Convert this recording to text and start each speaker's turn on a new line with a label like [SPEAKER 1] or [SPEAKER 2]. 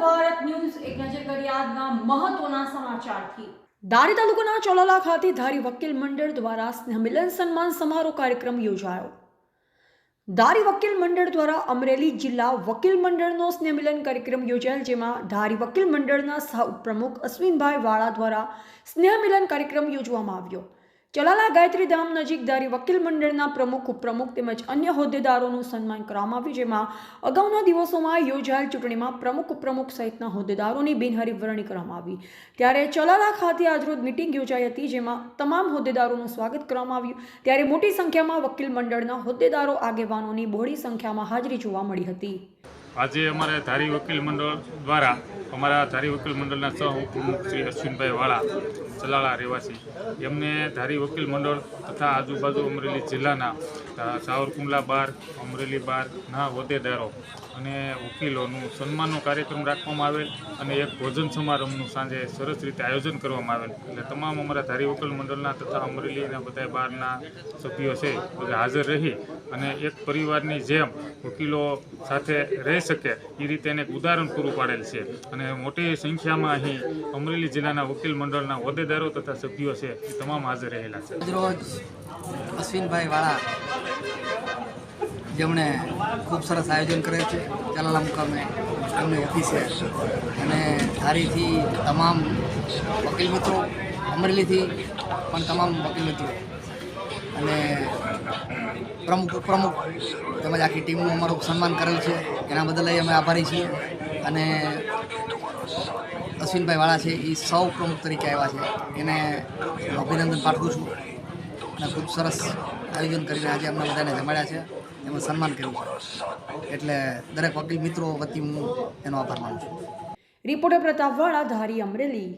[SPEAKER 1] Bharat news એક નજર કરી આજના મહત્વના સમાચારથી ધારી તાલુકાના ચોલાલા ખાતે ધારી વકીલ મંડળ દ્વારા સ્નેહમિલન સન્માન સમારોહ કાર્યક્રમ યોજાયો. ધારી વકીલ મંડળ દ્વારા અમરેલી જિલ્લા વકીલ મંડળનો સ્નેહ મિલન કાર્યક્રમ યોજાયેલ, જેમાં ધારી વકીલ મંડળના સહ ઉપપ્રમુખ અશ્વિનભાઈ વાળા દ્વારા સ્નેહ મિલન કાર્યક્રમ યોજવામાં આવ્યો. ચલાલા ગાયત્રી ધામ નજીક ધારી વકીલ મંડળના પ્રમુખ, ઉપપ્રમુખ તેમજ અન્ય હોદ્દેદારોનું સન્માન કરવામાં આવ્યું, જેમાં અગાઉના દિવસોમાં યોજાયેલ ચૂંટણીમાં પ્રમુખ, ઉપપ્રમુખ સહિતના હોદ્દેદારોની બિનહરીફ વરણી કરવામાં આવી. ત્યારે ચલાલા ખાતે આજરોજ મિટિંગ યોજાઈ હતી, જેમાં તમામ હોદ્દેદારોનું સ્વાગત કરવામાં આવ્યું. ત્યારે મોટી સંખ્યામાં વકીલ મંડળના હોદ્દેદારો, આગેવાનોની બહોળી સંખ્યામાં હાજરી જોવા મળી હતી.
[SPEAKER 2] આજે અમારે ધારી વકીલ મંડળ દ્વારા અમારા ધારી વકીલ મંડળના સહ ઉપપ્રમુખ શ્રી અશ્વિનભાઈ વાળા, ચલાળા રહેવાસી. એમને ધારી વકીલ મંડળ તથા આજુબાજુ અમરેલી જિલ્લાના સાવરકુંડલા બાર, અમરેલી બારના હોદ્દેદારો અને વકીલોનું સન્માનનો કાર્યક્રમ રાખવામાં આવેલ અને એક ભોજન સમારંભનું સાંજે સરસ રીતે આયોજન કરવામાં આવેલ. એટલે તમામ અમારા ધારી વકીલ મંડળના તથા અમરેલીના બધા બહારના સભ્યો છે, બધા હાજર રહી અને એક પરિવારની જેમ વકીલો સાથે રહી શકે, એ રીતે એને ઉદાહરણ પૂરું પાડેલ છે. અને મોટી સંખ્યામાં અહીં અમરેલી જિલ્લાના વકીલ મંડળના હોદ્દેદારો તથા સભ્યો છે, એ તમામ હાજર રહેલા છે.
[SPEAKER 3] રોજ અશ્વિનભાઈ વાળા જેમણે ખૂબ સરસ આયોજન કરે છે ચલાલા મુકામે એમની ઓફિસે. અને ધારીથી તમામ વકીલ મિત્રો અમરેલીથી, પણ તમામ વકીલ મિત્રો. અને પ્રમુખ ઉપપ્રમુખ તેમજ આખી ટીમનું અમારું સન્માન કરેલ છે, એના બદલ અમે આભારી છીએ. અને અશ્વિનભાઈ વાળા છે એ સૌ પ્રમુખ તરીકે આવ્યા છે. એને અભિનંદન પાઠવું છું અને ખૂબ સરસ આયોજન કરીને આજે અમને બધાને જમાડ્યા છે. એમાં સન્માન કર્યું છે. એટલે દરેક વકીલ મિત્રો વતી હું એનો આભાર માનું છું.
[SPEAKER 1] રિપોર્ટર પ્રતાપવાળા ધારી અમરેલી.